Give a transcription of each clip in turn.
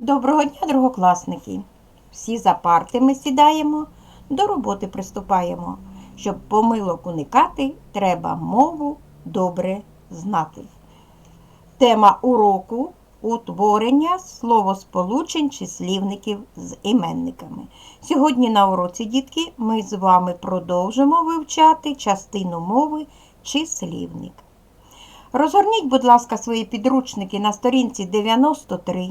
Доброго дня, другокласники! Всі за парти ми сідаємо, до роботи приступаємо. Щоб помилок уникати, треба мову добре знати. Тема уроку утворення словосполучень числівників з іменниками. Сьогодні на уроці, дітки, ми з вами продовжимо вивчати частину мови числівник. Розгорніть, будь ласка, свої підручники на сторінці 93.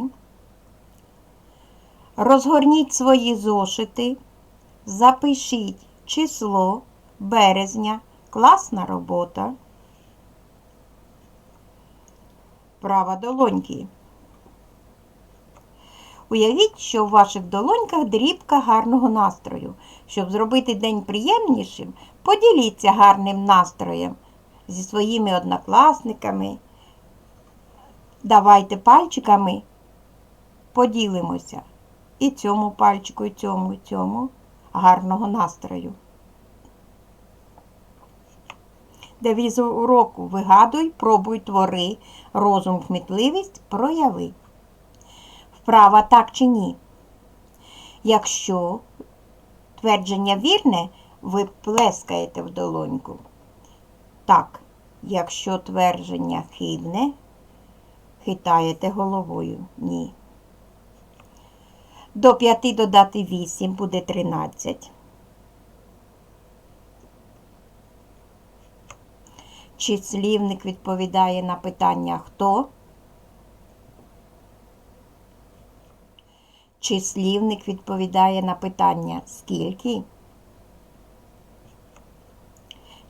Розгорніть свої зошити, запишіть число березня, класна робота. Права долоньки. Уявіть, що в ваших долоньках дрібка гарного настрою. Щоб зробити день приємнішим, поділіться гарним настроєм зі своїми однокласниками. Давайте пальчиками поділимося і цьому пальчику, і цьому, і цьому гарного настрою. Девіз уроку вигадуй, пробуй, твори, розум, кмітливість прояви. Вправа так чи ні? Якщо твердження вірне, ви плескаєте в долоньку. Так, якщо твердження хибне, хитаєте головою. Ні. До 5 додати 8 буде 13. Числівник відповідає на питання хто? Числівник відповідає на питання скільки?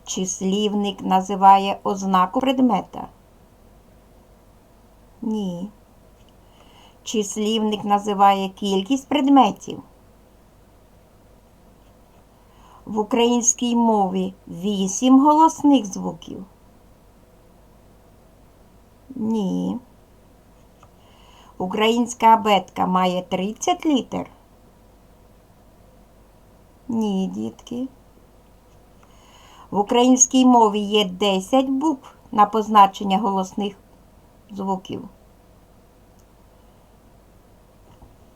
Числівник називає ознаку предмета? Ні. Числівник називає кількість предметів. В українській мові вісім голосних звуків. Ні. Українська абетка має 30 літер. Ні, дітки. В українській мові є 10 букв на позначення голосних звуків.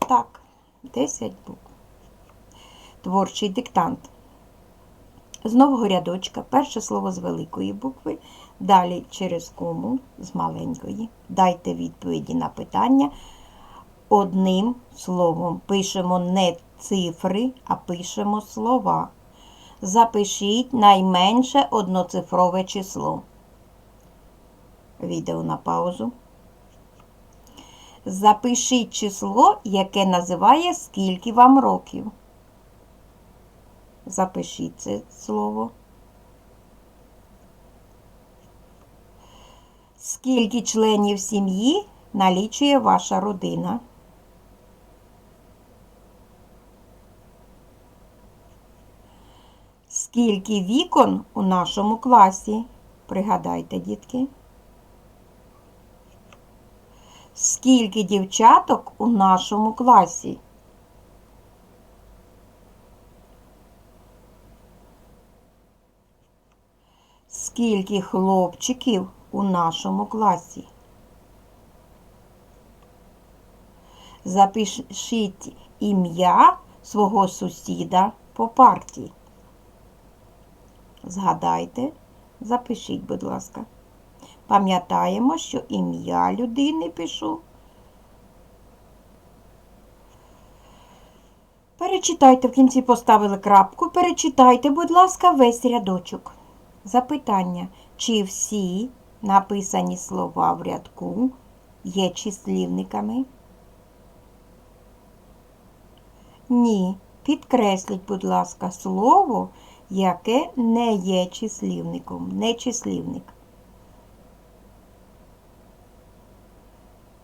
Так, 10 букв. Творчий диктант. З нового рядочка перше слово з великої букви, далі через кому з маленької. Дайте відповіді на питання. Одним словом пишемо не цифри, а пишемо слова. Запишіть найменше одноцифрове число. Відео на паузу. Запишіть число, яке називає скільки вам років. Запишіть це слово. Скільки членів сім'ї налічує ваша родина? Скільки вікон у нашому класі? Пригадайте, дітки. Скільки дівчаток у нашому класі? Скільки хлопчиків у нашому класі? Запишіть ім'я свого сусіда по парті. Згадайте, запишіть, будь ласка. Пам'ятаємо, що ім'я людини пишу. Перечитайте, в кінці поставили крапку. Перечитайте, будь ласка, весь рядочок. Запитання, чи всі написані слова в рядку є числівниками? Ні. Підкресліть, будь ласка, слово, яке не є числівником, не числівник.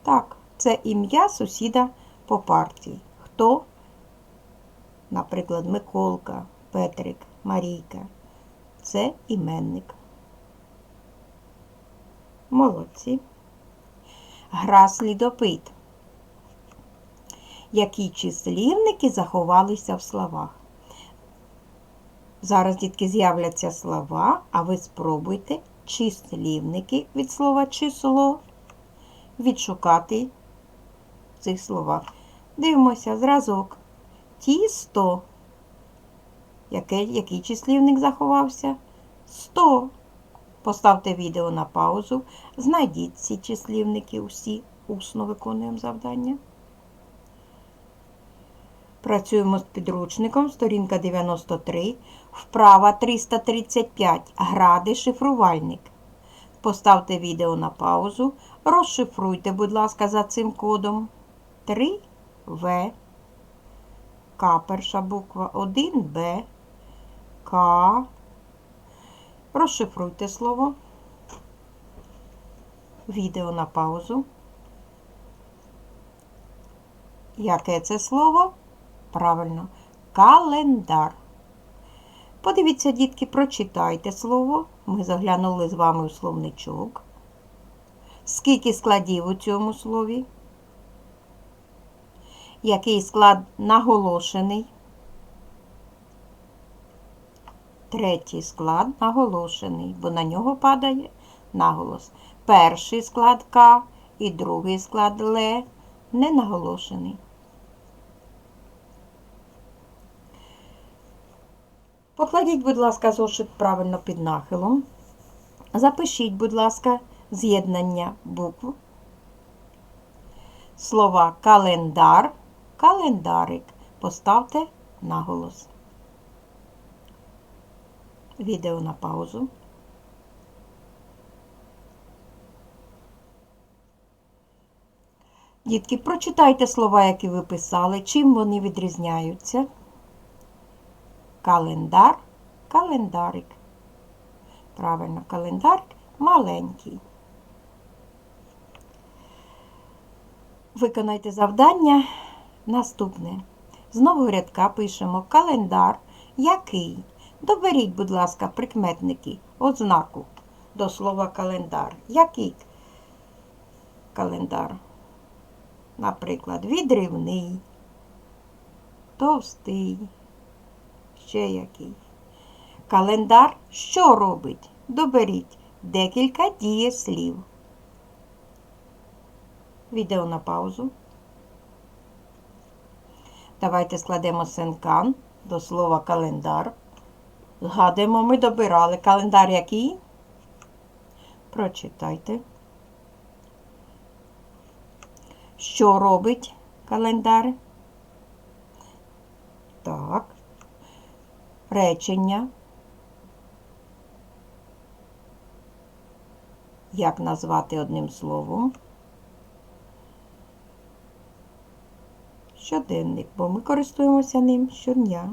Так, це ім'я сусіда по партії. Хто? Наприклад, Миколка, Петрик, Марійка. Це іменник. Молодці. Гра слідопит. Які числівники заховалися в словах? Зараз, дітки, з'являться слова, а ви спробуйте числівники від слова число відшукати в цих словах. Дивимося, зразок. Тісто. Яке, який числівник заховався? 100. Поставте відео на паузу. Знайдіть ці числівники усі. Усно виконуємо завдання. Працюємо з підручником, сторінка 93, вправа 335, гради шифрувальник. Поставте відео на паузу, розшифруйте, будь ласка, за цим кодом. 3 В, К перша буква, 1 Б, К. Розшифруйте слово. Відео на паузу. Яке це слово? Правильно, календар. Подивіться, дітки, прочитайте слово. Ми заглянули з вами у словничок. Скільки складів у цьому слові? Який склад наголошений? Третій склад наголошений, бо на нього падає наголос. Перший склад К і другий склад Л не наголошений. Покладіть, будь ласка, зошит правильно під нахилом. Запишіть, будь ласка, з'єднання букв. Слова календар, календарик. Поставте наголос. Відео на паузу. Дітки, прочитайте слова, які ви писали, чим вони відрізняються. Календар, календарик. Правильно, календарик маленький. Виконайте завдання. Наступне. З нового рядка пишемо календар. Який? Доберіть, будь ласка, прикметники, ознаку до слова календар. Який календар? Наприклад, відривний, товстий, ще який. Календар що робить? Доберіть декілька дієслів. Відео на паузу. Давайте складемо синкан до слова календар. Згадуємо, ми добирали календар який? Прочитайте. Що робить календар? Так. Речення. Як назвати одним словом? Щоденник, бо ми користуємося ним щодня.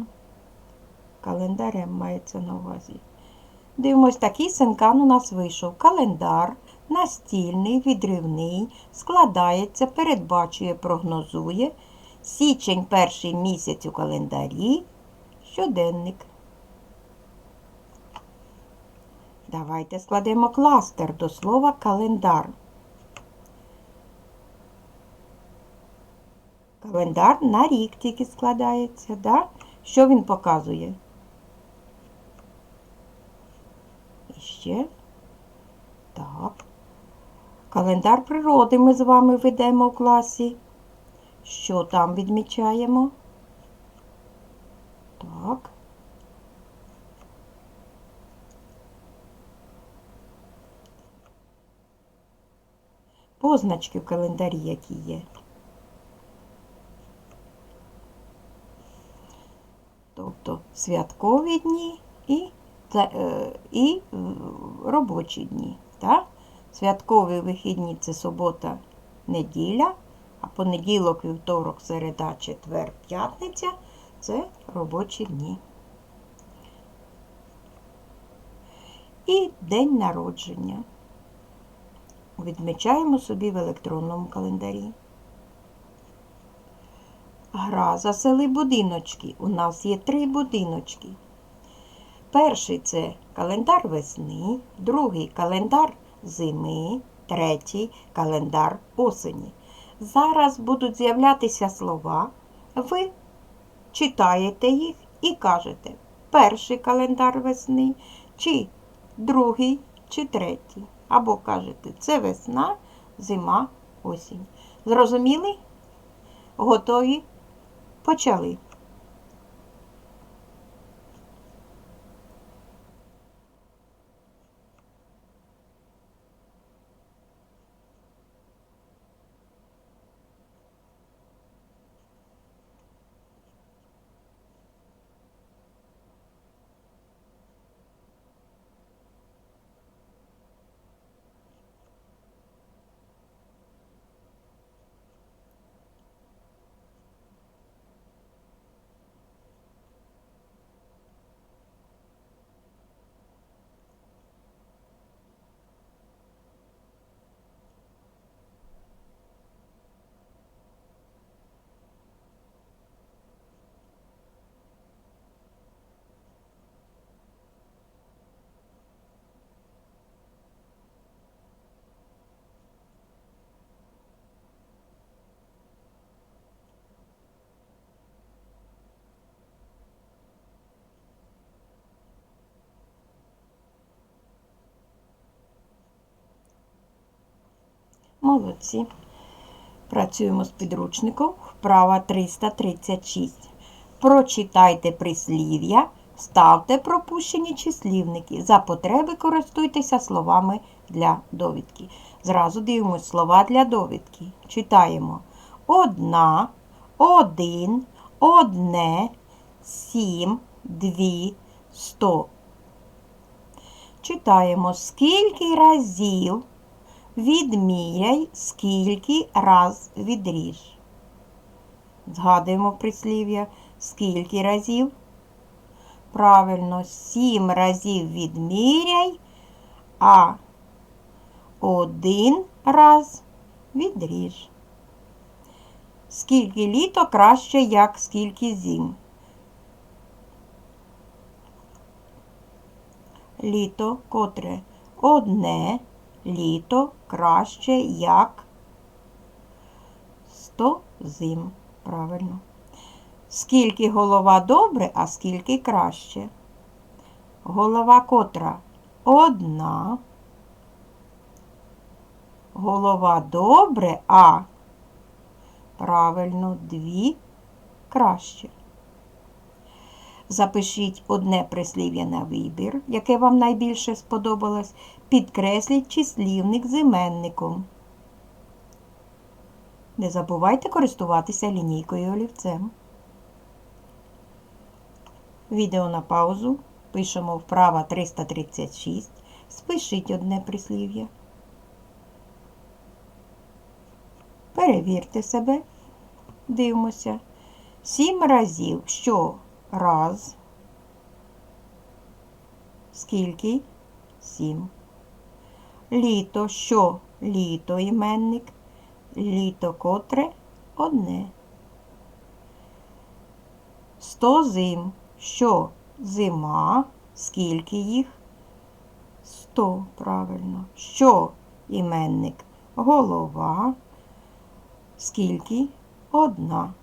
Календарем мається на увазі. Дивимось, такий синкан у нас вийшов. Календар, настільний, відривний, складається, передбачує, прогнозує. Січень перший місяць у календарі. Щоденник. Давайте складемо кластер до слова календар. Календар на рік тільки складається, да? Що він показує? І ще. Так. Календар природи ми з вами ведемо в класі. Що там відмічаємо? Так. Позначки в календарі які є. Тобто святкові дні і, та- е, і е, робочі дні. Так? Святкові вихідні це субота, неділя, а понеділок, вівторок, середа, четвер, п'ятниця це робочі дні. І день народження. Відмічаємо собі в електронному календарі. Гра засели будиночки. У нас є три будиночки. Перший це календар весни, другий календар зими, третій календар осені. Зараз будуть з'являтися слова. Ви читаєте їх і кажете перший календар весни, чи другий, чи третій. Або кажете, це весна, зима, осінь. Зрозуміли? Готові? Почали. Молодці. Працюємо з підручником. Вправа 336. Прочитайте прислів'я, ставте пропущені числівники. За потреби користуйтеся словами для довідки. Зразу дивимось слова для довідки. Читаємо одна, один, одне, сім, дві, сто. Читаємо скільки разів Відміряй, скільки раз відріж. Згадуємо прислів'я. Скільки разів? Правильно, сім разів відміряй, а один раз відріж. Скільки літо краще, як скільки зим. Літо котре одне літо краще, як 100 зим. Правильно. Скільки голова добре, а скільки краще? Голова котра одна. Голова добре, а правильно дві краще. Запишіть одне прислів'я на вибір, яке вам найбільше сподобалось. Підкресліть числівник з іменником. Не забувайте користуватися лінійкою олівцем. Відео на паузу. Пишемо вправа 336. Спишіть одне прислів'я. Перевірте себе. Дивимося. Сім разів. Що? Раз. Скільки? Сім. Літо що? Літо іменник. Літо котре одне. Сто зим. Що? Зима. Скільки їх? Сто, правильно. Що іменник? Голова. Скільки? Одна.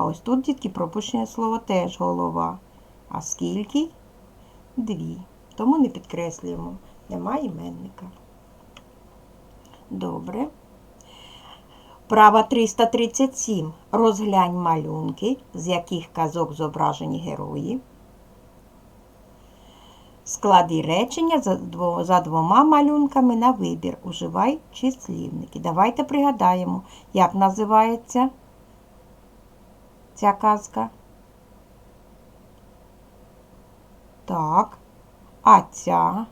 А ось тут, дітки, пропущене слово теж голова. А скільки? Дві. Тому не підкреслюємо. Немає іменника. Добре. Права 337. Розглянь малюнки, з яких казок зображені герої. Склади речення за двома малюнками на вибір. Уживай числівники. Давайте пригадаємо, як називається ця казка. Так, а ця.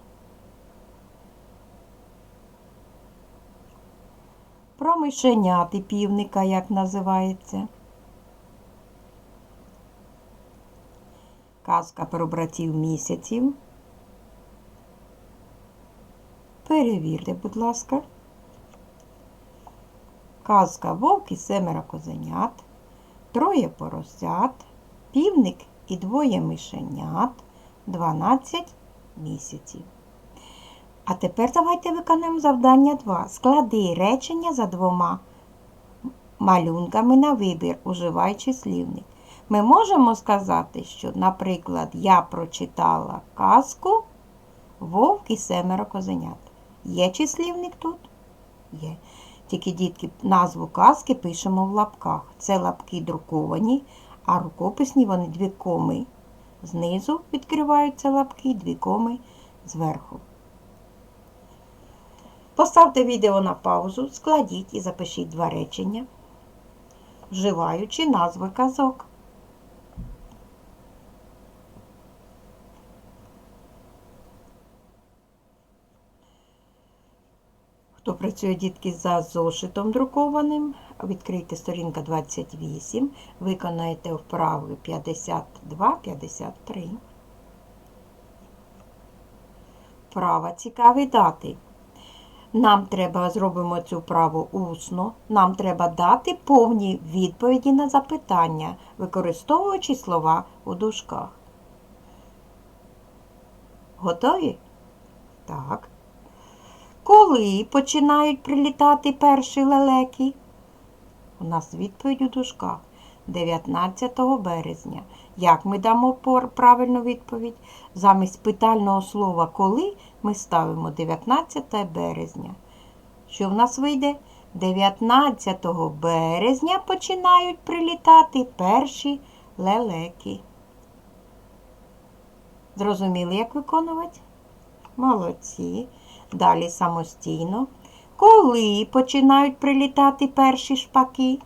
Про мишеняти півника, як називається. Казка про братів місяців. Перевірте, будь ласка. Казка вовк і семеро козенят, троє поросят, півник і двоє мишенят, 12 місяців. А тепер давайте виконаємо завдання 2. Склади речення за двома малюнками на вибір, уживаючи слівник. Ми можемо сказати, що, наприклад, я прочитала казку Вовк і семеро козенят. Є числівник тут? Є. Тільки дітки назву казки пишемо в лапках. Це лапки друковані, а рукописні вони дві коми. Знизу відкриваються лапки, дві коми зверху. Поставте відео на паузу, складіть і запишіть два речення, вживаючи назви казок. Хто працює дітки за зошитом друкованим, відкрийте сторінка 28, виконаєте вправи 52-53. Права цікаві дати. Нам треба зробимо цю вправу усно. Нам треба дати повні відповіді на запитання, використовуючи слова у дужках. Готові? Так. Коли починають прилітати перші лелеки? У нас відповідь у дужках. 19 березня. Як ми дамо правильну відповідь? Замість питального слова коли ми ставимо 19 березня. Що в нас вийде? 19 березня починають прилітати перші лелеки. Зрозуміли, як виконувати? Молодці. Далі самостійно. Коли починають прилітати перші шпаки?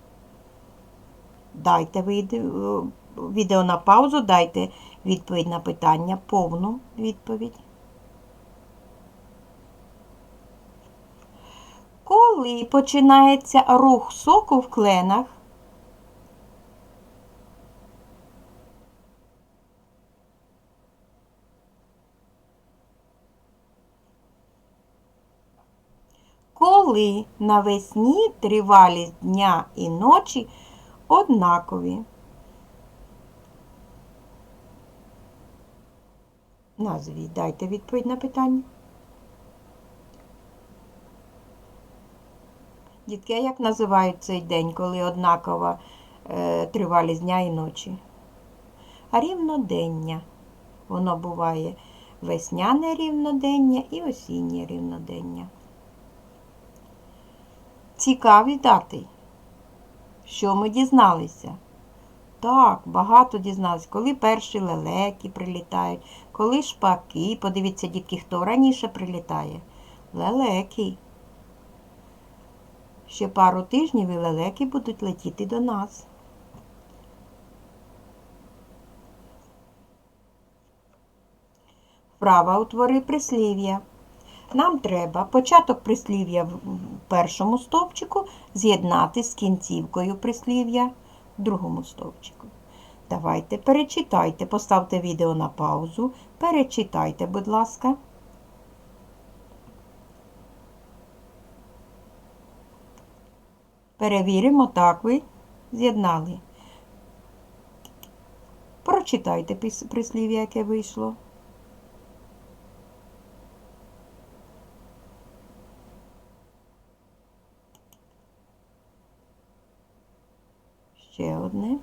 Дайте відео, відео на паузу, дайте відповідь на питання, повну відповідь. Коли починається рух соку в кленах? Коли навесні тривалість дня і ночі однакові. Назвіть, дайте відповідь на питання. Дітки, а як називають цей день, коли однакова е, тривалість дня і ночі? А рівнодення. Воно буває весняне рівнодення і осіннє рівнодення. Цікаві дати. Що ми дізналися? Так, багато дізналися, коли перші лелеки прилітають, коли шпаки. Подивіться, дітки, хто раніше прилітає. Лелеки. Ще пару тижнів і лелеки будуть летіти до нас. Вправа утвори прислів'я. Нам треба початок прислів'я в першому стовпчику з'єднати з кінцівкою прислів'я в другому стовпчику. Давайте перечитайте, поставте відео на паузу, перечитайте, будь ласка. Перевіримо, так ви з'єднали. Прочитайте прислів'я, яке вийшло. Ще одне.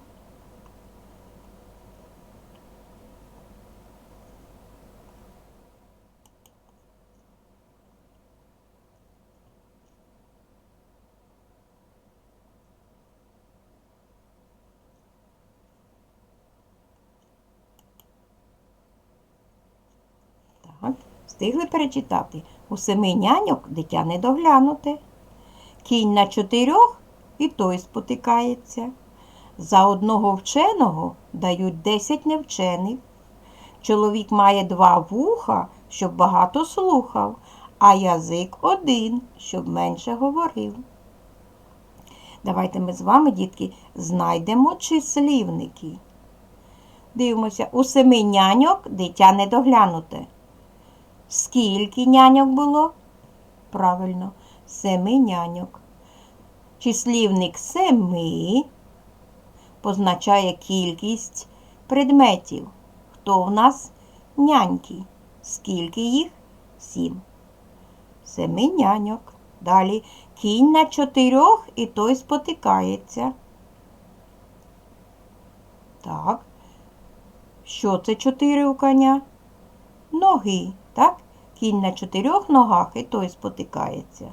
Встигли перечитати. У семи няньок дитя не доглянуте. Кінь на чотирьох і той спотикається. За одного вченого дають десять невчених. Чоловік має два вуха, щоб багато слухав, а язик один, щоб менше говорив. Давайте ми з вами, дітки, знайдемо числівники. Дивимося, у семи няньок дитя не доглянуте. Скільки няньок було? Правильно, семи няньок. Числівник семи позначає кількість предметів. Хто в нас няньки? Скільки їх? Сім. Семи няньок. Далі кінь на чотирьох і той спотикається. Так. Що це чотири у коня? Ноги, так? Кінь на чотирьох ногах і той спотикається.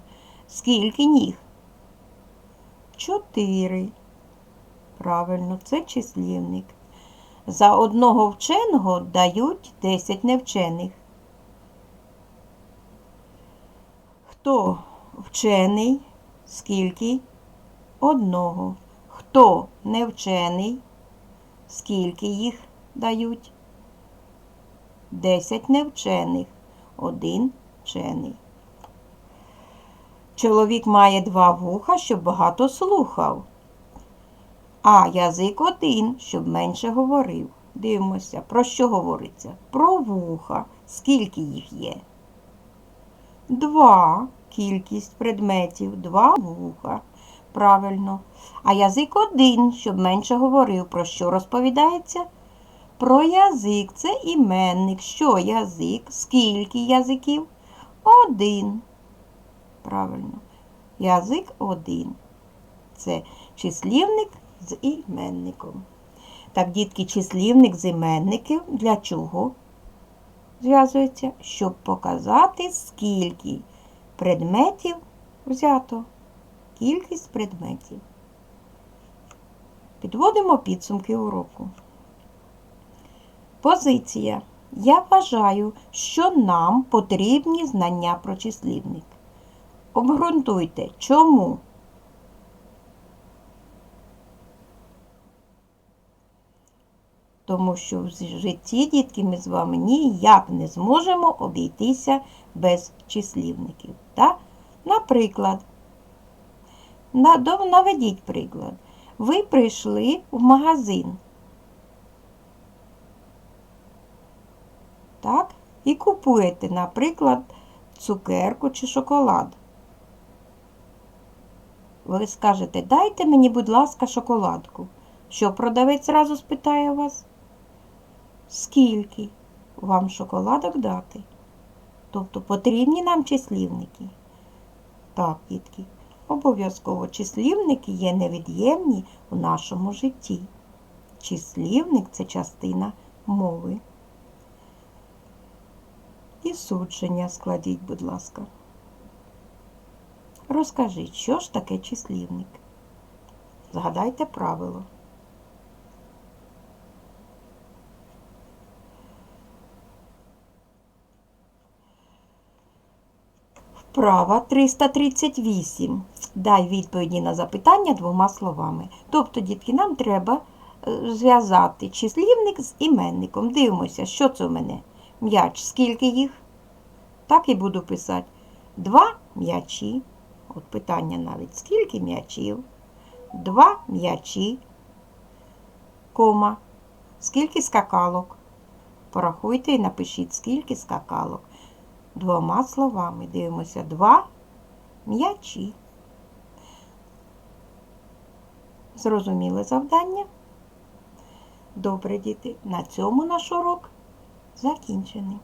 Скільки ніг? чотири. Правильно, це числівник. За одного вченого дають 10 невчених. Хто вчений? Скільки? Одного. Хто не вчений? Скільки їх дають? Десять невчених. Один вчений. Чоловік має два вуха, щоб багато слухав. А язик один, щоб менше говорив. Дивимося, про що говориться? Про вуха. Скільки їх є? Два. Кількість предметів. Два вуха. Правильно. А язик один, щоб менше говорив. Про що розповідається? Про язик. Це іменник. Що язик? Скільки язиків? Один. Правильно. Язик один. Це числівник з іменником. Так, дітки, числівник з іменників для чого зв'язується? Щоб показати, скільки предметів взято. Кількість предметів. Підводимо підсумки уроку. Позиція. Я вважаю, що нам потрібні знання про числівник. Обґрунтуйте, чому? Тому що в житті, дітки, ми з вами ніяк не зможемо обійтися без числівників. Так? Наприклад, наведіть приклад. Ви прийшли в магазин. Так? І купуєте, наприклад, цукерку чи шоколад. Ви скажете, дайте мені, будь ласка, шоколадку. Що продавець зразу спитає вас? Скільки вам шоколадок дати? Тобто потрібні нам числівники? Так, дітки, обов'язково числівники є невід'ємні у нашому житті. Числівник це частина мови. І судження складіть, будь ласка. Розкажіть, що ж таке числівник? Згадайте правило. Вправа 338. Дай відповіді на запитання двома словами. Тобто, дітки, нам треба е, зв'язати числівник з іменником. Дивимося, що це у мене? М'яч. Скільки їх? Так і буду писати. Два м'ячі. От питання навіть. Скільки м'ячів? Два м'ячі. Кома. Скільки скакалок? Порахуйте і напишіть, скільки скакалок. Двома словами дивимося. Два м'ячі. Зрозуміли завдання? Добре, діти. На цьому наш урок закінчений.